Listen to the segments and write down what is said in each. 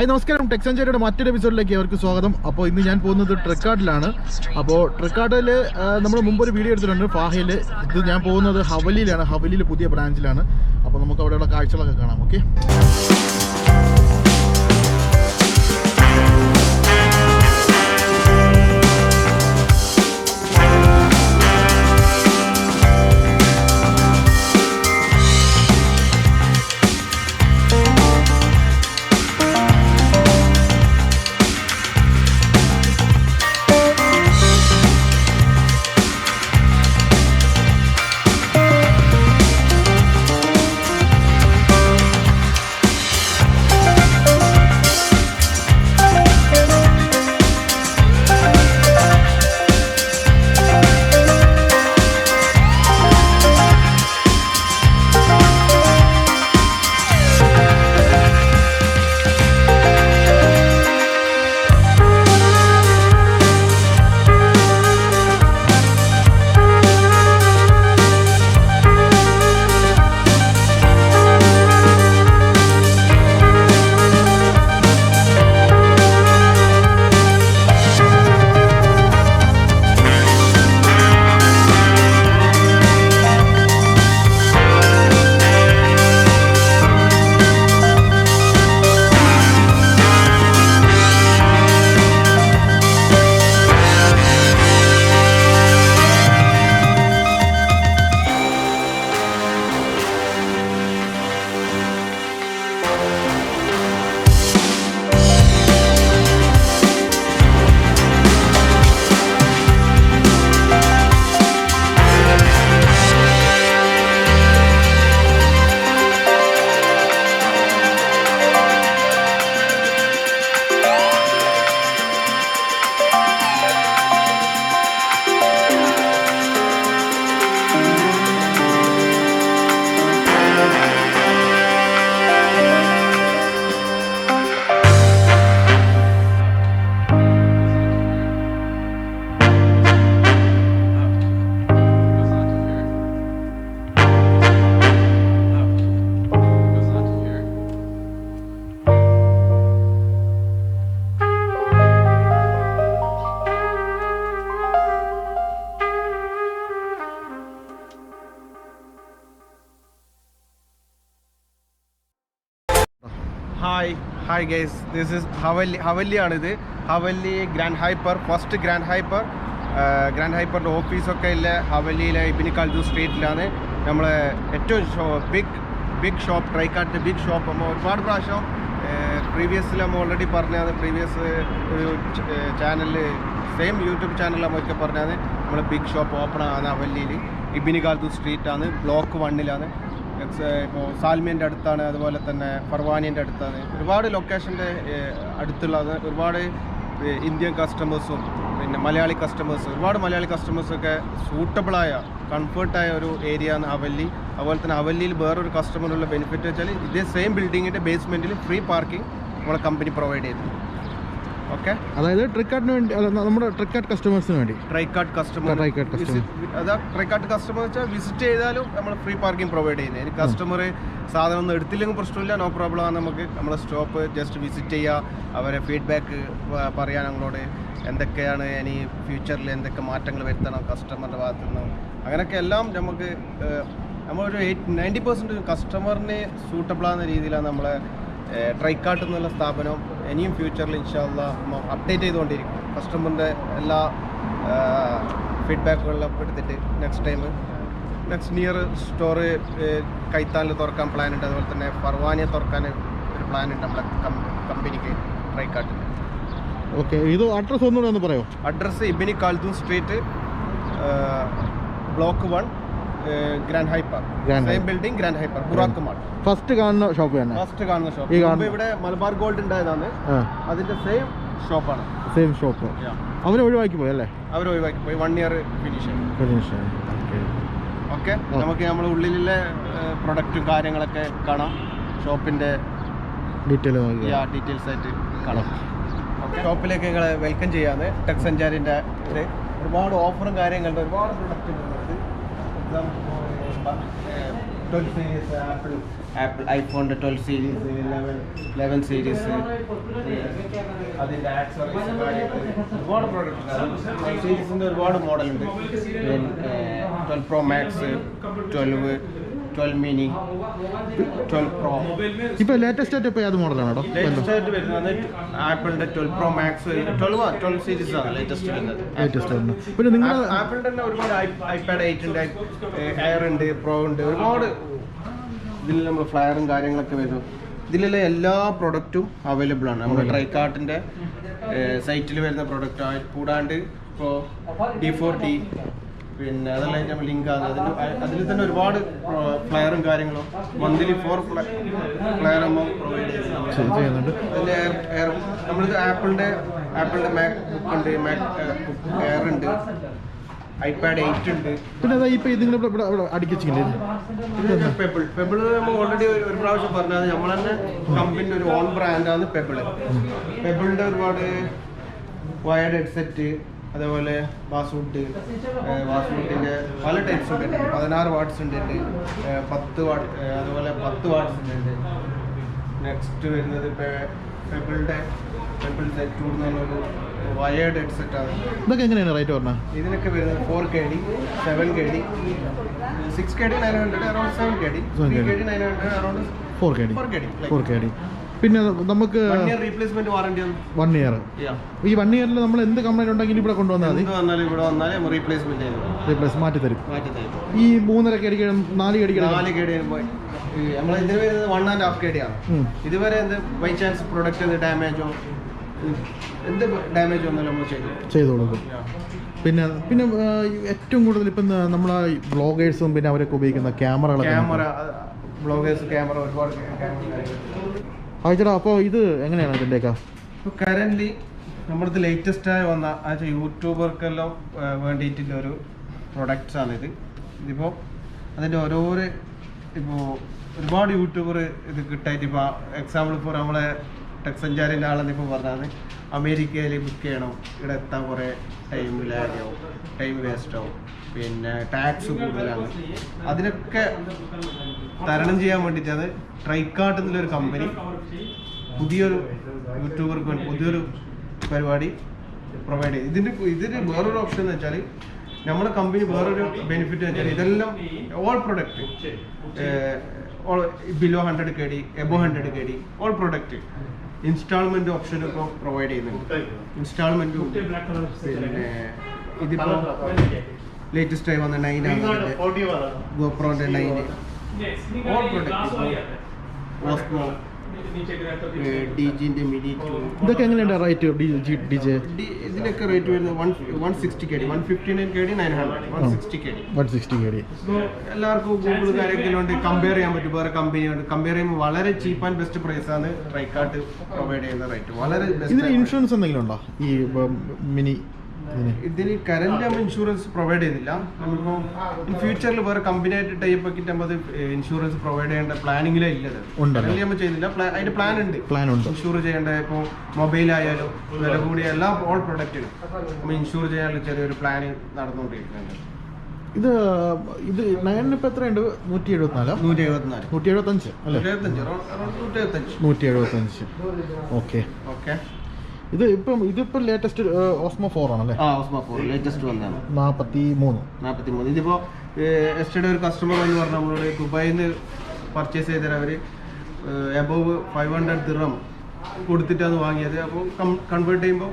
Hi നമസ്കാരം. ടെക്സഞ്ചേരിയുടെ മറ്റൊരു എപ്പിസോഡിലേക്ക് അവർക്ക് സ്വാഗതം. അപ്പോൾ ഇന്ന് ഞാൻ പോകുന്നത് ട്രിക്കാട്ടിലാണ്. അപ്പോൾ ട്രിക്കാട്ടിൽ നമ്മൾ മുമ്പ് ഒരു വീഡിയോ എടുത്തിട്ടുണ്ട് ഫാഹയിൽ ഇത് ഞാൻ പോകുന്നത് ഹവലിയിലാണ്. ഹവലിയിൽ പുതിയ ബ്രാഞ്ചിലാണ്. അപ്പോൾ നമുക്ക് അവിടെയുള്ള കാഴ്ചകളൊക്കെ കാണാം. Okay? Hi guys this is Hawally ഹവല്ലിയാണിത് Hawally Grand Hyper first Grand Hyper Grand ഹൈപ്പറിന്റെ ഓഫീസൊക്കെ ഇല്ല. ഹവല്ലിയിലെ ഇബിനി കാൽജു സ്ട്രീറ്റിലാണ് നമ്മൾ ഏറ്റവും show big big shop Trikart big shop നമ്മൾ ഒരുപാട് പ്രാവശ്യം പ്രീവിയസിൽ നമ്മൾ ഓൾറെഡി പറഞ്ഞാണ് പ്രീവിയസ് ഒരു ചാനലിൽ സെയിം യൂട്യൂബ് ചാനലിൽ നമ്മളൊക്കെ പറഞ്ഞാണ് നമ്മൾ ബിഗ് ഷോപ്പ് ഓപ്പൺ ആണ് ഹവല്ലിയിൽ ഇബിനി കാൽജു സ്ട്രീറ്റാണ് ബ്ലോക്ക് വണ്ണിലാണ് ഇപ്പോൾ സാൽമിയന്റെ അടുത്താണ് അതുപോലെ തന്നെ ഫർവാനിന്റെ അടുത്താണ്. ഒരുപാട് ലൊക്കേഷന്റെ അടുത്തുള്ളത് ഒരുപാട് ഇന്ത്യൻ കസ്റ്റമേഴ്സും പിന്നെ മലയാളി കസ്റ്റമേഴ്സ് ഒരുപാട് മലയാളി കസ്റ്റമേഴ്സൊക്കെ സൂട്ടബിളായ കംഫർട്ടായ ഒരു ഏരിയ ആണ് അവല്ലി. അതുപോലെ തന്നെ അവല്ലിയിൽ വേറൊരു കസ്റ്റമറിനുള്ള ബെനിഫിറ്റ് വെച്ചാൽ ഇതേ സെയിം ബിൽഡിങ്ങിന്റെ ബേസ്മെന്റിൽ ഫ്രീ പാർക്കിംഗ് നമ്മളെ കമ്പനി പ്രൊവൈഡ് ചെയ്തു ഓക്കെ. അതായത് ട്രിക്കാർഡിന് വേണ്ടി നമ്മുടെ ട്രിക്കാർഡ് കസ്റ്റമേഴ്സിന് വേണ്ടി. Trikart customer Trikart customer. അതാ കസ്റ്റമർ വെച്ചാൽ വിസിറ്റ് ചെയ്താലും നമ്മൾ ഫ്രീ പാർക്കിംഗ് പ്രൊവൈഡ് ചെയ്യുന്നത്. ഇനി കസ്റ്റമർ സാധനം ഒന്നും എടുത്തില്ലെങ്കിൽ പ്രശ്നമില്ല നോ പ്രോബ്ലം ആണ് നമുക്ക്. നമ്മളെ സ്റ്റോപ്പ് ജസ്റ്റ് വിസിറ്റ് ചെയ്യുക അവരെ ഫീഡ്ബാക്ക് പറയാൻ ഞങ്ങളോട് എന്തൊക്കെയാണ് ഇനി ഫ്യൂച്ചറിൽ എന്തൊക്കെ മാറ്റങ്ങൾ വരുത്തണം കസ്റ്റമറിന്റെ ഭാഗത്തു നിന്നും. അങ്ങനെയൊക്കെ എല്ലാം നമുക്ക് നമ്മളൊരു എയ്റ്റ് നയന്റി പെർസെന്റ് കസ്റ്റമറിന് സൂട്ടബിൾ ആകുന്ന രീതിയിലാണ് നമ്മളെ ട്രൈക്കാട്ട് എന്നുള്ള സ്ഥാപനം ഇനിയും ഫ്യൂച്ചറിൽ ഇൻഷാല്ല അപ്ഡേറ്റ് ചെയ്തുകൊണ്ടിരിക്കും. കസ്റ്റമറിന്റെ എല്ലാ ഫീഡ്ബാക്കുകളിലും എടുത്തിട്ട് next time next near store കൈത്താനിൽ തുറക്കാൻ പ്ലാൻ ഉണ്ട്. അതുപോലെ തന്നെ ഫർവാനിയെ തുറക്കാൻ ഒരു പ്ലാൻ ഉണ്ട് നമ്മളെ കമ്പനിക്ക് ട്രൈക്കാട്ട്. ഓക്കെ ഇത് അഡ്രസ് ഒന്നുകൂടെ ഒന്ന് പറയോ? Address Ibn Khaldoun street block one Grand Hyper same building Grand Hyper Buraq mall first കാണുന്ന ഷോപ്പ് തന്നെ. ഫസ്റ്റ് കാണുന്ന ഷോപ്പ് ഇവിടെ മലബാർ ഗോൾഡ് ഉണ്ടായതാണ്. അതിന്റെ സെയിം ഷോപ്പാണ് സെയിം ഷോപ്പ് അവർ ഒഴിവാക്കി പോയി അല്ലേ? അവർ ഒഴിവാക്കി പോയി. One year finish finish okay നമുക്ക് നമ്മൾ ഉള്ളിലെ പ്രൊഡക്റ്റും കാര്യങ്ങളൊക്കെ കാണാം. ഷോപ്പിന്റെ ഡീറ്റെയിൽ ഡീറ്റെയിൽസ് ആയിട്ട് കാണാം. ഷോപ്പിലേക്ക് വെൽക്കം ചെയ്യാതെ ടെക് സഞ്ചാരിന്റെ ഇത്. ഒരുപാട് ഓഫറും കാര്യങ്ങളുണ്ട്. ഒരുപാട് product Apple ഐഫോണിന്റെ twelve series eleven eleven series ഒരുപാട് പ്രോഡക്റ്റ് സീരീസിന്റെ ഒരുപാട് മോഡലുണ്ട് twelve pro max twelve twelve mini twelve pro ഇപ്പൊ ലേറ്റസ്റ്റ് ആയിട്ട് ഇപ്പൊ ഏത് മോഡലാണ് ലേറ്റസ്റ്റ് ആയിട്ട് വരുന്നത് ആപ്പിളിന്റെ twelve pro max twelve twelve series ആണ് ലേറ്റസ്റ്റ് വരുന്നത്. ലേറ്റസ്റ്റ് ആയിരുന്നു പിന്നെ നിങ്ങൾ ആപ്പിളിന്റെ തന്നെ ഒരുപാട് ഐപാഡ് എയ്റ്റ് ഉണ്ട് എയർ ഉണ്ട് പ്രോ ഉണ്ട് ഒരുപാട് ഇതിൽ നമ്മൾ ഫ്ലയറും കാര്യങ്ങളൊക്കെ വരും ഇതിലുള്ള എല്ലാ പ്രൊഡക്റ്റും അവൈലബിൾ ആണ്. നമ്മുടെ ട്രൈക്കാർട്ടിന്റെ സൈറ്റിൽ വരുന്ന പ്രൊഡക്റ്റ് കൂടാണ്ട് ഇപ്പോൾ ഡി ഫോർ ഡി പിന്നെ അതല്ല അതിന്റെ ലിങ്ക് ആണ് അതിന് അതിൽ തന്നെ ഒരുപാട് ഫ്ലയറും കാര്യങ്ങളും മന്ത്ലി ഫോർ ഫ്ലയർ നമ്മൾ പ്രൊവൈഡ് ചെയ്യുന്നുണ്ട്. ചെയ്- ചെയ്യുന്നുണ്ട്. അതിന്റെ എയർ നമ്മൾ ആപ്പിളിന്റെ ആപ്പിളിന്റെ മാക് ബുക്ക് ഉണ്ട് മാക് എയർ ഉണ്ട് ഐപാഡ് എയ്റ്റ് ഉണ്ട്. പിന്നെ അതാ ഇപ്പൊ നിങ്ങൾ ഇവിടെ ഇവിടെ പെബിൾ പെബിൾ നമ്മൾ ഓൾറെഡി ഒരു പ്രാവശ്യം പറഞ്ഞത് നമ്മൾ തന്നെ കമ്പനിയുടെ ഒരു ഓൺ ബ്രാൻഡാണ് പെബിൾ പെബിളിന്റെ ഒരുപാട് വയർഡ് ഹെഡ്സെറ്റ് അതേപോലെ ബാസ്വുഡ് ബാസ്വുഡിന്റെ പല ടൈപ്സ് ഉണ്ട്. പതിനാറ് വാട്ട്സ് ഉണ്ട് പത്ത് വാട്ട് അതുപോലെ പത്ത് വാട്ട്സ് ഉണ്ട് നെക്സ്റ്റ് വരുന്നത് പെബിളിന്റെ പെബിൾ സെറ്റ് എന്ന് പറഞ്ഞൊരു വയേർഡ് ഹെഡ്സെറ്റ് ആണ്. ഇതൊക്കെ എങ്ങനെയാണ് റേറ്റ് പറഞ്ഞാൽ ഇതിനൊക്കെ വരുന്നത് four K D seven K D. Six K D nine hundred around seven K D. Three K D. Nine hundred around four K D. Four K D four K D. പിന്നെ നമുക്ക് replacement warranty one year ഈ one ഇയറിൽ നമ്മൾ എന്ത് complaint ഉണ്ടെങ്കിലും ഇവിടെ കൊണ്ടുവന്നാൽ മതി. ഇവിടെ വന്നാലും റീപ്ലേസ്മെന്റ് റീപ്ലേസ് മാറ്റി തരും. ഈ മൂന്നര കെ നാല് കെ നാല് നമ്മൾ ഇതിന് വരുന്നത് one and half K D ആണ് ഉം. ഇതുവരെ എന്ത് ബൈ ചാൻസ് പ്രൊഡക്റ്റ് ഡാമേജോ എന്ത് ഡാമേജ് വന്നാലും നമ്മൾ ചെയ്തു ചെയ്തു കൊടുക്കും. പിന്നെ പിന്നെ ഏറ്റവും കൂടുതൽ ഇപ്പം നമ്മളെ ബ്ലോഗേഴ്സും പിന്നെ അവരൊക്കെ ഉപയോഗിക്കുന്ന ക്യാമറകളൊക്കെ ക്യാമറ ബ്ലോഗേഴ്സ് ക്യാമറ ഒരുപാട് ആ അപ്പോൾ ഇത് എങ്ങനെയാണ് ഇതിന്റെയൊക്കെ ഇപ്പോൾ കറന്റ് നമ്മുടെ ലേറ്റസ്റ്റ് ആയി വന്ന ആ യൂട്യൂബർക്കെല്ലാം വേണ്ടിയിട്ടുള്ള ഒരു പ്രൊഡക്റ്റ്സ് ആണ് ഇത്. ഇതിപ്പോൾ അതിന്റെ ഓരോരോ ഇപ്പോൾ ഒരുപാട് യൂട്യൂബർ ഇത് കിട്ടായിട്ട് ഇപ്പോൾ എക്സാമ്പിൾ ഇപ്പോൾ നമ്മളെ ടെക് സഞ്ചാരിന്റെ ആളെന്ന് ഇപ്പോൾ പറഞ്ഞത് അമേരിക്കയിൽ ബുക്ക് ചെയ്യണം. ഇവിടെ എത്താൻ കുറേ ടൈം ലാഗ് ആവും ടൈം വേസ്റ്റ് ആവും. പിന്നെ ടാക്സ് കൂടുതലാണ്. അതിനൊക്കെ തരണം ചെയ്യാൻ വേണ്ടിയിട്ടാണ് ട്രൈക്കാട്ട് എന്നുള്ളൊരു കമ്പനി പുതിയൊരു യൂട്യൂബർക്ക് വേണ്ടി പുതിയൊരു പരിപാടി പ്രൊവൈഡ് ചെയ്യും ഇതിന്റെ ഇതിന് വേറൊരു ഓപ്ഷൻ എന്ന് വെച്ചാൽ നമ്മുടെ കമ്പനി വേറൊരു ബെനിഫിറ്റ് എന്ന് വെച്ചാൽ ഇതെല്ലാം all product below hundred K D above hundred K D all product instalment option ഇപ്പോൾ പ്രൊവൈഡ് ചെയ്യുന്നുണ്ട്. ഇൻസ്റ്റാൾമെന്റും പിന്നെ ഇതിപ്പോൾ ലേറ്റസ്റ്റ് ആയി വന്ന നൈൻ ആണ് ഗോപ്രോന്റെ നൈന് ഓസ്മോ മിനി ഇതൊക്കെ എങ്ങനെയുണ്ട് rate D G D J ഇതിനൊക്കെ റേറ്റ് വരുന്നത് one one sixty K D one fifty nine K D nine hundred one sixty K D one sixty K D എല്ലാവർക്കും Google compare ചെയ്യാൻ പറ്റും. വേറെ കമ്പനിയുണ്ട് compare ചെയ്യുമ്പോൾ വളരെ ചീപ്പ് ആൻഡ് ബെസ്റ്റ് പ്രൈസ് ആണ് Trikart provide ചെയ്യുന്ന റേറ്റ് വളരെ ഇതിന് ഇൻഷുറൻസ് എന്തെങ്കിലും ഉണ്ടോ? ഈ മിനി ഇതിന്. കറന്റ് നമ്മൾ ഇൻഷുറൻസ് പ്രൊവൈഡ് ചെയ്യുന്നില്ല. നമ്മളിപ്പോൾ ഇൻ ഫ്യൂച്ചറിൽ വേറെ കമ്പനി ആയിട്ട് ടൈപ്പ് ആക്കിട്ട് നമ്മൾ ഇൻഷുറൻസ് പ്രൊവൈഡ് ചെയ്യേണ്ട പ്ലാനിങ്ങിലേ ഇല്ലത്. Currently നമ്മൾ ചെയ്യുന്നില്ല. അതിന്റെ പ്ലാൻ ഉണ്ട്. പ്ലാൻ ഉണ്ട്. ഇൻഷൂർ ചെയ്യേണ്ട ഇപ്പോൾ മൊബൈൽ ആയാലും വില കൂടിയ എല്ലാ ഓൾ പ്രൊഡക്റ്റിനും നമ്മൾ ഇൻഷൂർ ചെയ്യാനുള്ള ചെറിയൊരു പ്ലാൻ നടന്നുകൊണ്ടിരിക്കുന്നുണ്ട്. ഇത് ഇത് നയനിപ്പോ എത്രയുണ്ട്? നൂറ്റി എഴുപത്തിനാലോ നൂറ്റി എഴുപത്തിനാല് നൂറ്റി എഴുപത്തഞ്ച് അല്ലേ നൂറ്റി എഴുപത്തഞ്ച് ഓക്കെ. ഓക്കെ ഇത് ഇപ്പം ഇതിപ്പോ ലേറ്റസ്റ്റ് ഓസ്മോ ഫോർ ആണല്ലേ? ആ ഓസ്മോ ഫോർ ലേറ്റസ്റ്റ് വന്നതാണ്. നാൽപ്പത്തി മൂന്ന് നാൽപ്പത്തി മൂന്ന് ഇതിപ്പോൾ എസ്റ്റേഡ് ഒരു കസ്റ്റമർ എന്ന് പറഞ്ഞാൽ നമ്മളോട് ദുബായിൽ നിന്ന് പർച്ചേസ് ചെയ്തത് അവർ എബോവ് ഫൈവ് ഹൺഡ്രഡ് ദിറം കൊടുത്തിട്ടാണ് വാങ്ങിയത്. അപ്പോൾ കൺവേർട്ട് ചെയ്യുമ്പോൾ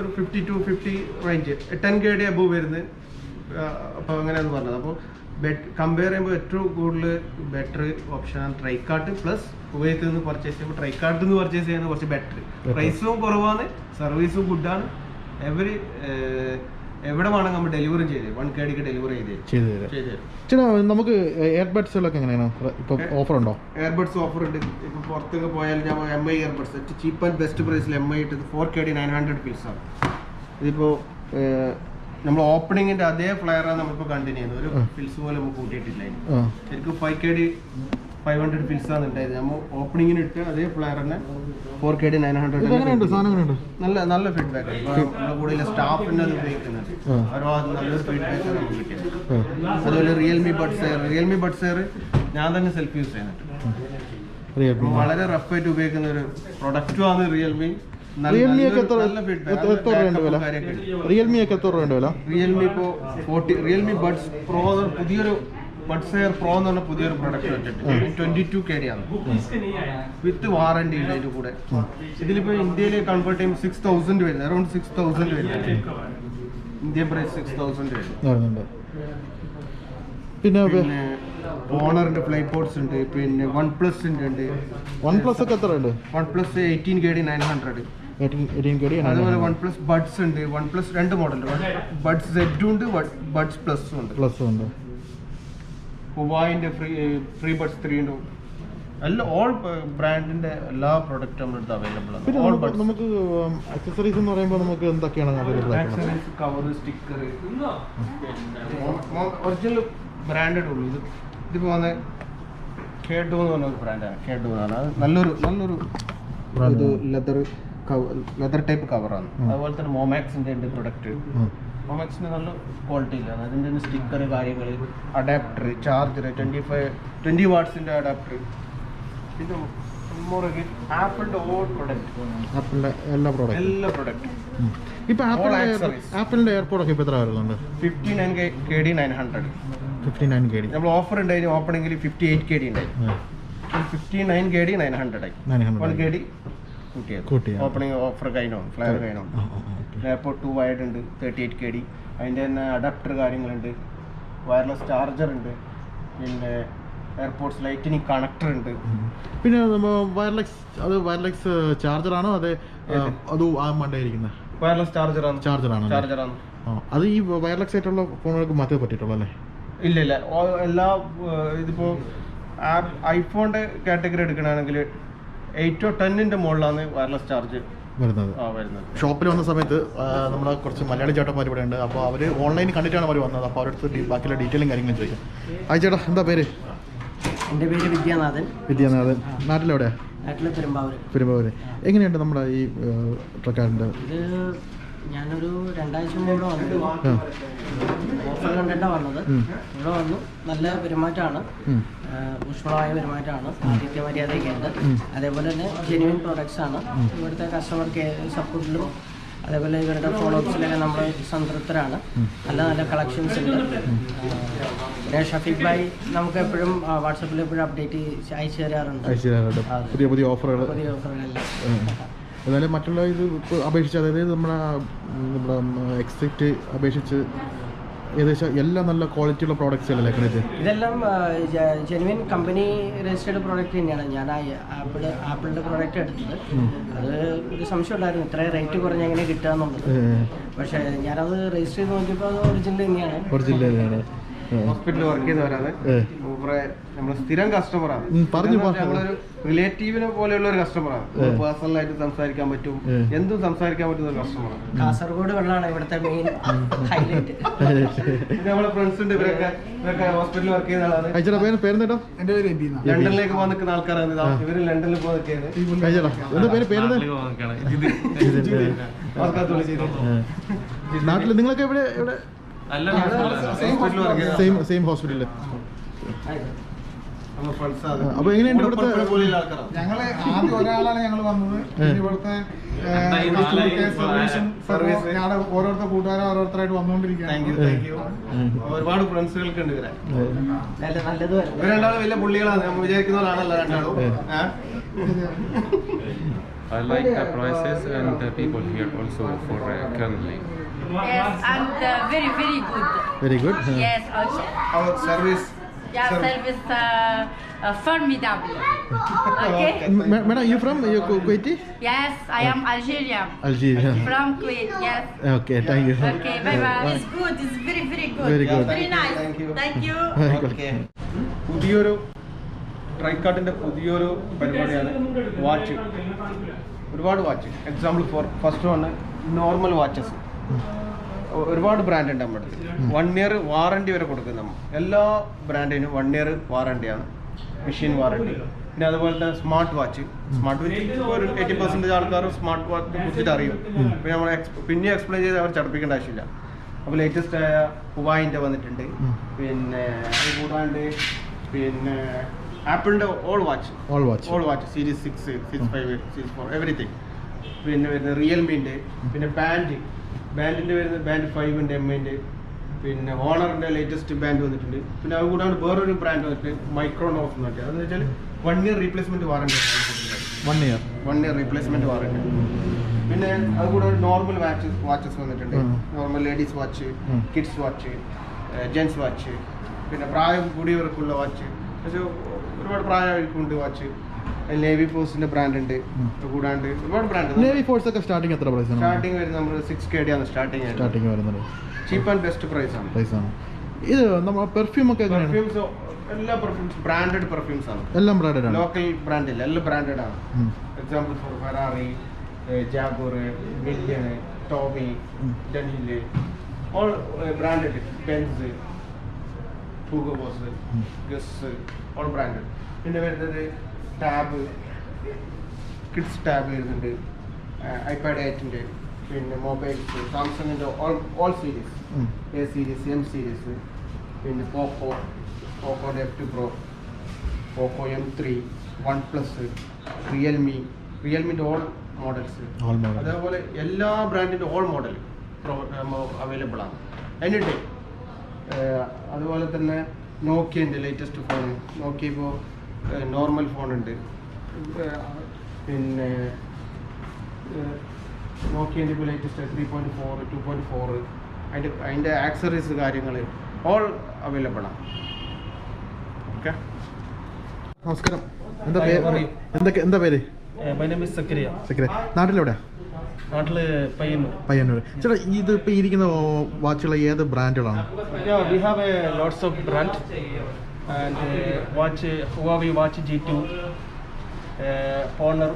ഒരു fifty to fifty range ten K D above വരുന്നത്. അപ്പോൾ അങ്ങനെയാണ് പറഞ്ഞത്. അപ്പോൾ ബെറ്റ് കമ്പയർ ചെയ്യുമ്പോൾ ഏറ്റവും കൂടുതൽ ബെറ്റർ ഓപ്ഷൻ ട്രൈക്കാർട്ട് പ്ലസ് കുവൈത്തിൽ നിന്ന് പർച്ചേസ് ചെയ്യുമ്പോൾ ട്രൈക്കാർട്ടിൽ നിന്ന് പർച്ചേസ് ചെയ്യുന്നത് കുറച്ച് ബെറ്റർ പ്രൈസും കുറവാണ് സർവീസും ഗുഡാണ് എവറി എവിടെ വേണമെങ്കിൽ നമ്മൾ ഡെലിവറി ചെയ്ത് വൺ കെ ഡിക്ക് ഡെലിവറി ചെയ്ത് നമുക്ക് എയർബഡ്സുകളൊക്കെ എങ്ങനെയാണ്? ഇപ്പം ഓഫർ ഉണ്ടോ എയർബഡ്സ് ഓഫർ ഉണ്ട്. ഇപ്പൊ പുറത്തേക്ക് പോയാൽ ഞാൻ M I airbuds cheap and best പ്രൈസിൽ എം ഐ ഇട്ടത് four K D nine hundred പീസാണ് ഇതിപ്പോൾ നമ്മൾ ഓപ്പണിങ്ങിന്റെ അതേ ഫ്ലയറാണ് നമ്മളിപ്പോ കണ്ടിന്യൂ ചെയ്യുന്നത്. ഒരു. ഫിൽസ് പോലെ നമുക്ക് കൂട്ടിയിട്ടില്ല എനിക്ക് ശരിക്കും five K D five hundred fils ആണ് ഉണ്ടായത് നമ്മൾ ഓപ്പണിങ്ങിന് ഇട്ട് അതേ ഫ്ലയർ തന്നെ four K D nine hundred നല്ല നല്ല ഫീഡ്ബാക്ക് നമ്മുടെ കൂടെ സ്റ്റാഫിനെ അത് ഉപയോഗിക്കുന്നത്. ഒരുപാട് നല്ലൊരു ഫീഡ്ബാക്ക് നമുക്ക് കിട്ടിയത്. അതുപോലെ Realme buds air Realme buds air ഞാൻ തന്നെ സെൽഫ് യൂസ് ചെയ്യുന്നുണ്ട്. വളരെ റഫ് ആയിട്ട് ഉപയോഗിക്കുന്ന ഒരു പ്രൊഡക്റ്റും ആണ് റിയൽമി റിയൽമി ഒക്കെ എത്ര എത്ര രൂപയുണ്ട് വില? റിയൽമി ഒക്കെ എത്ര രൂപ വില? റിയൽമി ഇപ്പോൾ ഫോർട്ടി റിയൽമി ബഡ്സ് പ്രോ പുതിയൊരു ബഡ്സ് എയർ പ്രോ എന്ന് പറഞ്ഞ പുതിയൊരു പ്രൊഡക്റ്റ് വെച്ചിട്ട് ട്വന്റി ടു കെ ഡി ആണ്. വിത്ത് വാറണ്ടി ഉണ്ട് അതിന്റെ കൂടെ. ഇതിലിപ്പോൾ ഇന്ത്യയിൽ കൺവേർട്ട് ചെയ്യുമ്പോൾ സിക്സ് തൗസൻഡ് വരുന്നത്. അറൗണ്ട് സിക്സ് തൗസൻഡ് വരുന്നത് ഇന്ത്യൻ പ്രൈസ് സിക്സ് തൗസൻഡ് വരും വരുന്നുണ്ട്. പിന്നെ ഓണറിന്റെ ഫ്ലൈ പോർട്സ് ഉണ്ട്. പിന്നെ വൺ പ്ലസ് ഉണ്ട്. വൺ പ്ലസ് ഒക്കെ എത്ര ഉണ്ട്? OnePlus eighteen K D nine hundred അതുപോലെ വൺ പ്ലസ് ബഡ്സ് ഉണ്ട്. വൺ പ്ലസ് രണ്ട് മോഡൽ ബഡ്സ് സെഡും ഉണ്ട് ബഡ്സ് പ്ലസും ഉണ്ട്. പ്ലസ് ഉണ്ട്. ഹുവായിന്റെ ഫ്രീ ഫ്രീ ബഡ്സ് ത്രീ ഉണ്ട്. എല്ലാ ഓൾ ബ്രാൻഡിന്റെ എല്ലാ പ്രൊഡക്റ്റും നമ്മുടെ അവൈലബിൾ ആണ്. ഓൾ ബഡ്സ് നമുക്ക് ആക്സസറീസ് എന്ന് പറയുമ്പോൾ നമുക്ക് എന്തൊക്കെയാണ് available accessories cover sticker original branded ഉള്ളൂ. ഇത് ഇതിപ്പോ വന്ന കേഡു എന്ന് പറഞ്ഞ ഒരു ബ്രാൻഡാണ് കേഡു അത് നല്ലൊരു നല്ലൊരു ഇത് ലെതർ ലെതർ ടൈപ്പ് കവറാണ് ആണ്. അതുപോലെ തന്നെ മോമാക്സിന്റെ ഉണ്ട് പ്രൊഡക്റ്റ്. മോമാക്സിന് നല്ല ക്വാളിറ്റി ഇല്ല. അതിന്റെ സ്റ്റിക്കർ കാര്യങ്ങൾ adapter charger twenty five twenty വാട്ട്സിന്റെ adapter പിന്നെ ആപ്പിളിന്റെ ഓൾ പ്രൊഡക്റ്റ് ആപ്പിളിന്റെ എല്ലാ പ്രോഡക്റ്റും എല്ലാ പ്രോഡക്റ്റ് ഇപ്പൊ ആപ്പിൾ എത്ര വരുന്നുണ്ട്? Fifty nine K D nine hundred fifty nine K D നമ്മൾ ഓഫർ ഉണ്ടായിരുന്നു ഓപ്പണിംഗിൽ ഫിഫ്റ്റി എയ്റ്റ് കെ ഡി ഉണ്ടായി fifty nine K D nine hundred ആയി. വൺ കെ ഡി കൂട്ടിയത്. ഓപ്പണിംഗ് ഓഫർ കഴിഞ്ഞോ? ഫ്ലയർ കഴിഞ്ഞോ? എയർപോർട്ട് ടു വയർഡ് ഉണ്ട് തേർട്ടി എയ്റ്റ് കെ ഡി അതിന്റെ തന്നെ അഡാപ്റ്റർ കാര്യങ്ങളുണ്ട്. വയർലെസ് ചാർജർ ഉണ്ട്. പിന്നെ എയർപോർട്ട്സ് ലൈറ്റിനി കണക്ടർ ഉണ്ട്. പിന്നെ വയർലെസ് അത് വയർലെസ് ചാർജർ ആണോ? അതെ അത് ആ മണ്ടായിരിക്കുന്നത് വയർലെസ് ചാർജറാണ് ചാർജർ ആണ്. ചാർജറാണ് ആണ്. അത് ഈ വയർലെസ് ആയിട്ടുള്ള ഫോണുകൾക്ക് മാത്രമേ പറ്റിയിട്ടുള്ളൂ അല്ലേ? ഇല്ല ഇല്ല. എല്ലാ ഇതിപ്പോ ഐഫോണിന്റെ കാറ്റഗറി എടുക്കണമെങ്കിൽ എയ്റ്റോ ടെന്നിന്റെ മുകളിലാണ് വയർലെസ് ചാർജ് വരുന്നത്. വരുന്നത്. ഷോപ്പിൽ വന്ന സമയത്ത് നമ്മളെ കുറച്ച് മലയാളി ചേട്ടന്മാർ ഇവിടെ ഉണ്ട്. അപ്പോൾ അവർ ഓൺലൈനിൽ കണ്ടിട്ടാണ് അവർ വന്നത്. അപ്പോൾ അവരടുത്ത് അടുത്ത് ബാക്കിയുള്ള ഡീറ്റെയിലും കാര്യങ്ങളും ചോദിക്കാം. ആ ചേട്ടാ എന്താ പേര്? എന്റെ പേര് വിദ്യാനാഥൻ. വിദ്യാനാഥൻ. നാട്ടിലെവിടെയാ? നാട്ടിലെ പെരുമ്പാവൂർ പെരുമ്പാവൂർ എങ്ങനെയുണ്ട് നമ്മുടെ ഈ ട്രക്കാറിന്റെ ഇത് ഞാനൊരു രണ്ടാഴ്ച മുമ്പ് ഇവിടെ വന്നു ഓഫർ കണ്ടിട്ടാണ് വന്നത്. ഇവിടെ വന്നു. നല്ല പെരുമാറ്റമാണ്. ഊഷ്മളമായ പെരുമാറ്റമാണ് ആതിഥ്യ മര്യാദയൊക്കെ ഉണ്ട്. അതേപോലെ തന്നെ ജെനുവിൻ പ്രോഡക്ട്സ് ആണ്. ഇവിടുത്തെ കസ്റ്റമർ കെയർ സപ്പോർട്ടിലും അതേപോലെ ഇവരുടെ ഫോളോ അപ്സിലൊക്കെ നമ്മൾ സംതൃപ്തരാണ് നല്ല നല്ല കളക്ഷൻസ് ഉണ്ട്. പിന്നെ ഷഫീഖ് ഭായ് നമുക്ക് എപ്പോഴും വാട്സപ്പിൽ എപ്പോഴും അപ്ഡേറ്റ് അയച്ചു തരാറുണ്ട്. പുതിയ പുതിയ ഓഫറുകൾ പുതിയ ഓഫറുകളെല്ലാം എന്നാലും മറ്റുള്ള ഇത് അപേക്ഷിച്ച് അതായത് നമ്മുടെ നമ്മുടെ എക്സിറ്റ് അപേക്ഷിച്ച് ഏകദേശം എല്ലാം നല്ല ക്വാളിറ്റി ഉള്ള പ്രോഡക്റ്റ്സ് അല്ലേ കണക്ട് ഇതെല്ലാം ജെനുവിൻ കമ്പനി രജിസ്റ്റേർഡ് പ്രോഡക്റ്റ് തന്നെയാണ്. ഞാൻ ആപ്പിൾ ആപ്പിളിന്റെ പ്രോഡക്റ്റ് എടുത്തത്. അത് ഒരു സംശയം ഉണ്ടായിരുന്നു. ഇത്രയും റേറ്റ് കുറഞ്ഞ് എങ്ങനെ കിട്ടുക എന്നുള്ളത്. പക്ഷേ ഞാനത് രജിസ്റ്റർ ചെയ്ത് നോക്കിയപ്പോൾ അത് ഒറിജിനൽ തന്നെയാണ്. ഒറിജിനൽ തന്നെയാണ്. ഹോസ്പിറ്റലിൽ വർക്ക് ചെയ്തവരാണ്. നമ്മളെ സ്ഥിരം കസ്റ്റമറാണ്. നമ്മളൊരു റിലേറ്റീവിനെ പോലെയുള്ള ഒരു കസ്റ്റമറാണ് പേഴ്സണൽ ആയിട്ട് സംസാരിക്കാൻ പറ്റും. എന്തും സംസാരിക്കാൻ പറ്റുന്ന ഒരു കസ്റ്റമറാണ് കാസർഗോഡ് വെള്ളമാണ് ഇവിടുത്തെ മെയിൻ ഹൈലൈറ്റ് പിന്നെ നമ്മളെ ഫ്രണ്ട്സ് ഉണ്ട്. ഇവരൊക്കെ ഇവരൊക്കെ ഹോസ്പിറ്റലിൽ വർക്ക് ചെയ്യുന്ന ആളാണ്. പേര് ലണ്ടനിലേക്ക് പോകാൻ നിൽക്കുന്ന ആൾക്കാരാണ്. ഇവർ ലണ്ടനിൽ പോകാൻ നിൽക്കുന്നത് നാട്ടിൽ നിങ്ങളൊക്കെ എവിടെ എവിടെ? സെയിം സെയിം അപ്പൊ എങ്ങനെയുണ്ട് ഇവിടുത്തെ ഞങ്ങൾ ആദ്യം ഒരാളാണ് ഞങ്ങൾ വന്നത്. ഇവിടുത്തെ സർവീസ് ഞങ്ങളുടെ ഓരോരുത്തർ കൂട്ടുകാരും ഓരോരുത്തരായിട്ട് വന്നുകൊണ്ടിരിക്കുകയാണ് ഒരുപാട് ഫ്രണ്ട്സുകൾക്ക് ഉണ്ട് ഇവരെ ഇവർ രണ്ടാളും വലിയ പുള്ളികളാണ്. നമ്മൾ വിചാരിക്കുന്ന ഒരാളല്ല രണ്ടാളും? I like the prices and the people here also for uh, currently. Yes, and uh, very, very good. Very good? Huh? Yes, also. Our service Yeah, Serv- service uh, uh, formidable. Okay? Ma madam, you from you Kuwaiti? Yes, I am Algerian. Algeria. From Kuwait, yes. Okay, thank you. Okay, bye bye. It's good, it's very, very good. Very good. Very nice. Thank you. Thank you. Okay. പുതിയൊരു ട്രൈക്കാട്ടിന്റെ പുതിയൊരു പരിപാടിയാണ് watch ഒരുപാട് watch example for first one normal watches ഒരുപാട് brand ഉണ്ട് നമ്മുടെ അടുത്ത്. One year warranty വരെ കൊടുക്കും നമ്മൾ എല്ലാ ബ്രാൻഡിനും വൺ ഇയർ വാറണ്ടിയാണ് മെഷീൻ വാറണ്ടി പിന്നെ അതുപോലെ തന്നെ സ്മാർട്ട് വാച്ച് സ്മാർട്ട് വാച്ച് ഒരു എയ്റ്റി പെർസെന്റേജ് ആൾക്കാരും സ്മാർട്ട് വാച്ച് കുറിച്ചിട്ട് അറിയും. പിന്നെ നമ്മൾ പിന്നെ എക്സ്പ്ലെയിൻ ചെയ്ത് അവർ ചടപ്പിക്കേണ്ട ആവശ്യമില്ല. അപ്പോൾ ലേറ്റസ്റ്റ് ആയ ഹുവായിന്റെ വന്നിട്ടുണ്ട്. പിന്നെ അത് കൂടാണ്ട് പിന്നെ ആപ്പിളിന്റെ all watch all watch all watch series six six five series four everything പിന്നെ വരുന്ന റിയൽമിന്റെ പിന്നെ ബാൻഡ് ബാൻഡിന്റെ വരുന്നത് ബാൻഡ് ഫൈവിന്റെ എമ്മിന്റെ പിന്നെ ഓണറിന്റെ ലേറ്റസ്റ്റ് ബാൻഡ് വന്നിട്ടുണ്ട്. പിന്നെ അത് കൂടാണ്ട് വേറൊരു ബ്രാൻഡ് വന്നിട്ട് മൈക്രോണോഫ് എന്ന് പറഞ്ഞാൽ അതെന്ന് വെച്ചാൽ one year replacement warranty one year one year replacement warranty പിന്നെ അത് കൂടാണ്ട് നോർമൽ വാച്ചസ് വാച്ചസ് വന്നിട്ടുണ്ട്. Normal ladies watch kids watch gents watch പിന്നെ പ്രായം കൂടിയവർക്കുള്ള വാച്ച് പക്ഷേ ഒരുപാട് പ്രായമായിരിക്കുന്നുണ്ട് വാച്ച് നേവി ഫോഴ്സിന്റെ ബ്രാൻഡ് ഉണ്ട്. കൂടാണ്ട് ഒരുപാട് ബ്രാൻഡ് നേവി ഫോഴ്സ് ഒക്കെ സ്റ്റാർട്ടിംഗ് എത്ര പ്രൈസ് ആണ്? സ്റ്റാർട്ടിംഗ് വരുന്നത് നമ്മൾ സിക്സ് കെ ഡി ആണ് സ്റ്റാർട്ടിംഗ് സ്റ്റാർട്ടിംഗ് വരുന്നത്. ചീപ്പ് ആൻഡ് ബെസ്റ്റ് പ്രൈസ് ആണ്. പ്രൈസ് ആണ്. ഇത് നമ്മൾ പെർഫ്യൂം ഒക്കെ പെർഫ്യൂംസ് എല്ലാ പെർഫ്യൂംസ് ബ്രാൻഡഡ് പെർഫ്യൂംസ് ആണ്. എല്ലാം ബ്രാൻഡഡ് ആണ്. ലോക്കൽ ബ്രാൻഡ് ഇല്ല എല്ലാം ബ്രാൻഡഡ് ആണ്. Example for Ferrari Jaguar million Tommy. Daniel all branded Benz Hugo Boss. Guess all branded പിന്നെ വരുന്നത് ടാബ് കിഡ്സ് ടാബ് വരുന്നുണ്ട്. ഐപാഡ് എയ്റ്റിന്റെ പിന്നെ മൊബൈൽസ് സാംസങ്ങിന്റെ all all series. A series M series. പിന്നെ Poco Poco left two pro Poco M three OnePlus Realme റിയൽമിന്റെ all models. അതേപോലെ എല്ലാ ബ്രാൻഡിന്റെ ഓൾ മോഡൽ അവൈലബിൾ ആണ് എനി ഡേ അതുപോലെ തന്നെ നോക്കിയന്റെ ലേറ്റസ്റ്റ് ഫോൺ നോക്കിയ ഇപ്പോൾ നോർമൽ ഫോൺ ഉണ്ട്. പിന്നെ നോക്കിയതിന്റെ ഇപ്പോൾ latest three point four two point four അതിന്റെ അതിന്റെ ആക്സറീസ് കാര്യങ്ങൾ ഓൾ അവൈലബിൾ ആണ് ഓക്കെ? നമസ്കാരം. എന്താ പേര് എന്തൊക്കെ എന്താ പേര്? My name is Zakariya secretary നാട്ടിലെവിടെയാ? നാട്ടിൽ പയ്യന്നൂർ പയ്യന്നൂർ ചേട്ടാ ഇത് ഇപ്പൊ ഇരിക്കുന്ന വാച്ചുകൾ ഏത് ബ്രാൻഡുകളാണ്? and uh, watch Huawei Watch G2, uh, Honor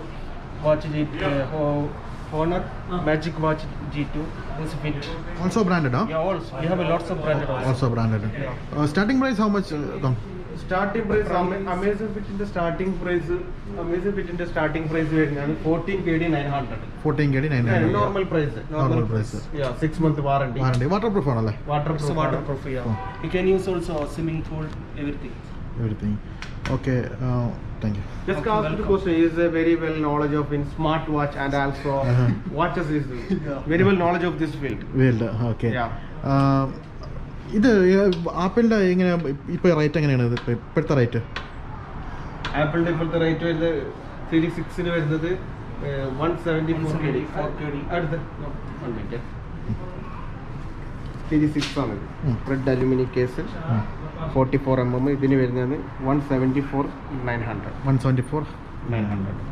Watch G2, uh, Honor ah. Magic Watch G2. This fit. Also branded, huh? Yeah, also. We have a lots of branded. Also, also branded. Yeah. Uh, starting price, how much? come? Starting price Amazon ഫിറ്റിന്റെ starting price അമേസൺ ഫിറ്റിന്റെ starting price വരുന്നത് fourteen K D nine hundred fourteen K D nine normal price Normal price. Six month warranty warranty waterproof ആണല്ലേ water Waterproof, yeah. You can use also swimming pool, everything. Everything okay Thank you. Just ask the question. He is a very well knowledge of in smart watch and also Uh-huh. watches is very well knowledge of this field. Field. Okay. Yeah. ഇത് ആപ്പിളിന്റെ എങ്ങനെ ഇപ്പോൾ rate എങ്ങനെയാണ് ഇത്? ഇപ്പൊ ഇപ്പോഴത്തെ rate? ആപ്പിളിന്റെ ഇപ്പോഴത്തെ റേറ്റ് വരുന്നത് സീരീസ് സിക്സിന് വരുന്നത് one seventy four K D four K D അടുത്ത്. സീരീസ് സിക്സ് ആണ്. Red aluminium case forty four M M ഇതിന് വരുന്നത് one seventy four nine hundred one seventy four nine hundred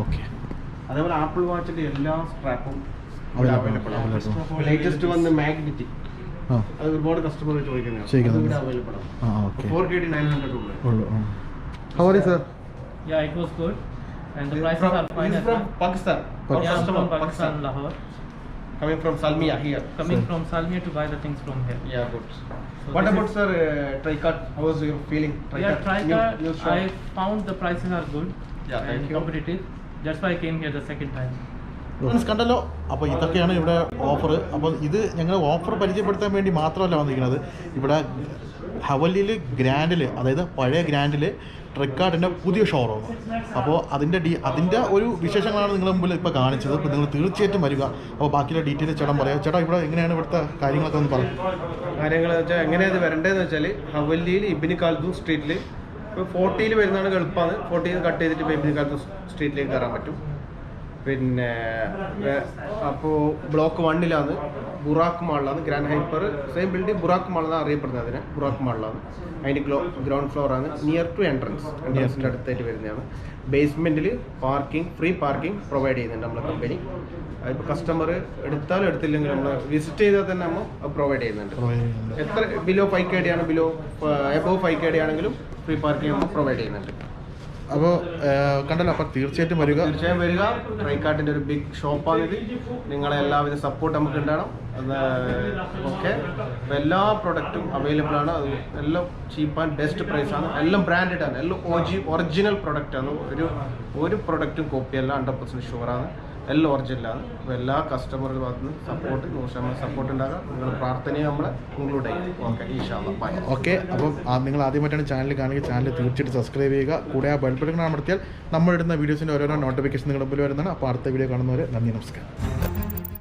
okay അതേപോലെ ആപ്പിൾ വാച്ചിന്റെ എല്ലാ സ്ട്രാപ്പും Available, അവൈലബിൾ ആണ്. Latest വന്ന് മാഗ്നറ്റിക് അത് ഒരുപാട് കസ്റ്റമർ ചോദിക്കുന്നതാണ് ചോദിക്കുന്നുണ്ട്. അവൈലബിൾ ആണ് ആ okay four K D nine hundred ഉള്ളത് ഉള്ളു how are sir Yeah, it was good. And the He's prices from, are fine he's as from well. Pakistan. Our Yeah, I'm customer, from Pakistan, Lahore. Coming from Salmiya here. Coming Sir. from Salmiya to buy the things from here. Yeah, good. So what this about is- sir uh, Tricut? How was your feeling? Yeah, New, Trica, new shop. I found the prices are good Yeah, thank and you. competitive. That's why I came here the second time. കണ്ടല്ലോ അപ്പോൾ ഇതൊക്കെയാണ് ഇവിടെ offer അപ്പോൾ ഇത് ഞങ്ങൾ offer പരിചയപ്പെടുത്താൻ വേണ്ടി മാത്രമല്ല വന്നിരിക്കുന്നത്. ഇവിടെ ഹവലിൽ ഗ്രാൻഡിൽ അതായത് പഴയ ഗ്രാൻഡിൽ ട്രിക്കാർഡിന്റെ പുതിയ ഷോറൂം അപ്പോൾ അതിന്റെ ഡീ അതിന്റെ ഒരു വിശേഷങ്ങളാണ് നിങ്ങളുടെ മുമ്പിൽ ഇപ്പോൾ കാണിച്ചത്. അപ്പോൾ നിങ്ങൾ തീർച്ചയായിട്ടും വരിക. അപ്പോൾ ബാക്കിയുള്ള ഡീറ്റെയിൽ ചേട്ടൻ പറയാം. ചേട്ടാ ഇവിടെ എങ്ങനെയാണ് ഇവിടുത്തെ കാര്യങ്ങളൊക്കെ ഒന്ന് പറയും കാര്യങ്ങൾ വെച്ചാൽ എങ്ങനെയാണ് ഇത് വരേണ്ടതെന്ന് വെച്ചാൽ ഹവല്ലിയിൽ ഇബിനി കാൽദു സ്ട്രീറ്റിൽ ഇപ്പോൾ ഫോർട്ടിയിൽ വരുന്നതാണ് എളുപ്പമാണ് ഫോർട്ടിയിൽ കട്ട് ചെയ്തിട്ട് ഇപ്പോൾ ഇബിനി കാൽദു സ്ട്രീറ്റിലേക്ക് കയറാൻ പറ്റും. പിന്നെ അപ്പോൾ ബ്ലോക്ക് വണ്ണിലാണ് Buraq മാളിലാണ് grand hyper same building Buraq മാളിലാണ് അറിയപ്പെടുന്നത് അതിന് ബുറാക്ക് മാളിലാണ് അതിന്റെ ഗ്ലോ ഗ്രൗണ്ട് ഫ്ലോറാണ് നിയർ ടു എൻട്രൻസ് എൻട്രൻസിന്റെ അടുത്തായിട്ട് വരുന്നതാണ്. ബേസ്മെന്റിൽ പാർക്കിംഗ് ഫ്രീ പാർക്കിംഗ് പ്രൊവൈഡ് ചെയ്യുന്നുണ്ട് നമ്മുടെ കമ്പനി ഇപ്പോൾ കസ്റ്റമർ എടുത്താലും എടുത്തില്ലെങ്കിൽ നമ്മൾ വിസിറ്റ് ചെയ്താൽ തന്നെ നമ്മൾ പ്രൊവൈഡ് ചെയ്യുന്നുണ്ട്. എത്ര ബിലോ ഫൈവ് കെ ഡി ആണ് below above five K D ആണെങ്കിലും ഫ്രീ പാർക്കിംഗ് നമ്മൾ പ്രൊവൈഡ് ചെയ്യുന്നുണ്ട്. അപ്പോൾ കണ്ടല്ലോ അപ്പോൾ തീർച്ചയായിട്ടും വരിക. തീർച്ചയായും വരിക. ട്രൈക്കാട്ടിന്റെ ഒരു ബിഗ് ഷോപ്പാണ് ഷോപ്പാണിത് നിങ്ങളെ എല്ലാവിധ സപ്പോർട്ട് നമുക്ക് ഉണ്ടാവണം ഓക്കെ എല്ലാ പ്രൊഡക്റ്റും അവൈലബിൾ ആണ്. അത് എല്ലാം ചീപ്പ് ആൻഡ് ബെസ്റ്റ് ആണ്. എല്ലാം ബ്രാൻഡഡ് ആണ്. എല്ലാം ഒറിജിനൽ പ്രൊഡക്റ്റ് ആണ്. ഒരു ഒരു പ്രൊഡക്റ്റും കോപ്പിയല്ല ഹൺഡ്രഡ് പെർസെന്റ് ഷുവറാണ് എല്ലാം ഒറിജിനലാണ് അപ്പോൾ എല്ലാ കസ്റ്റമറുടെ ഭാഗത്തു സപ്പോർട്ട് നൂറ് ശതമാനം സപ്പോർട്ട് ഉണ്ടാകാം. നിങ്ങൾ പ്രാർത്ഥനയും നമ്മൾ ഇൻക്ലൂഡ് ചെയ്യും. ഓക്കെ ഈശാള്ള ബൈ ഓക്കെ അപ്പം നിങ്ങൾ ആദ്യമായിട്ടാണ് ചാനൽ കാണുക ചാനൽ തീർച്ചയായിട്ടും സബ്സ്ക്രൈബ് ചെയ്യുക. കൂടെ ആ ബെൽബട്ടൺ നമ്മൾ ഇടുന്ന വീഡിയോസിന്റെ ഓരോരോ നോട്ടിഫിക്കേഷൻ നിങ്ങളുടെ മുമ്പിൽ വരുന്നതാണ്. അപ്പോൾ അടുത്ത വീഡിയോ കാണുന്നവരെ നന്ദി നമസ്കാരം.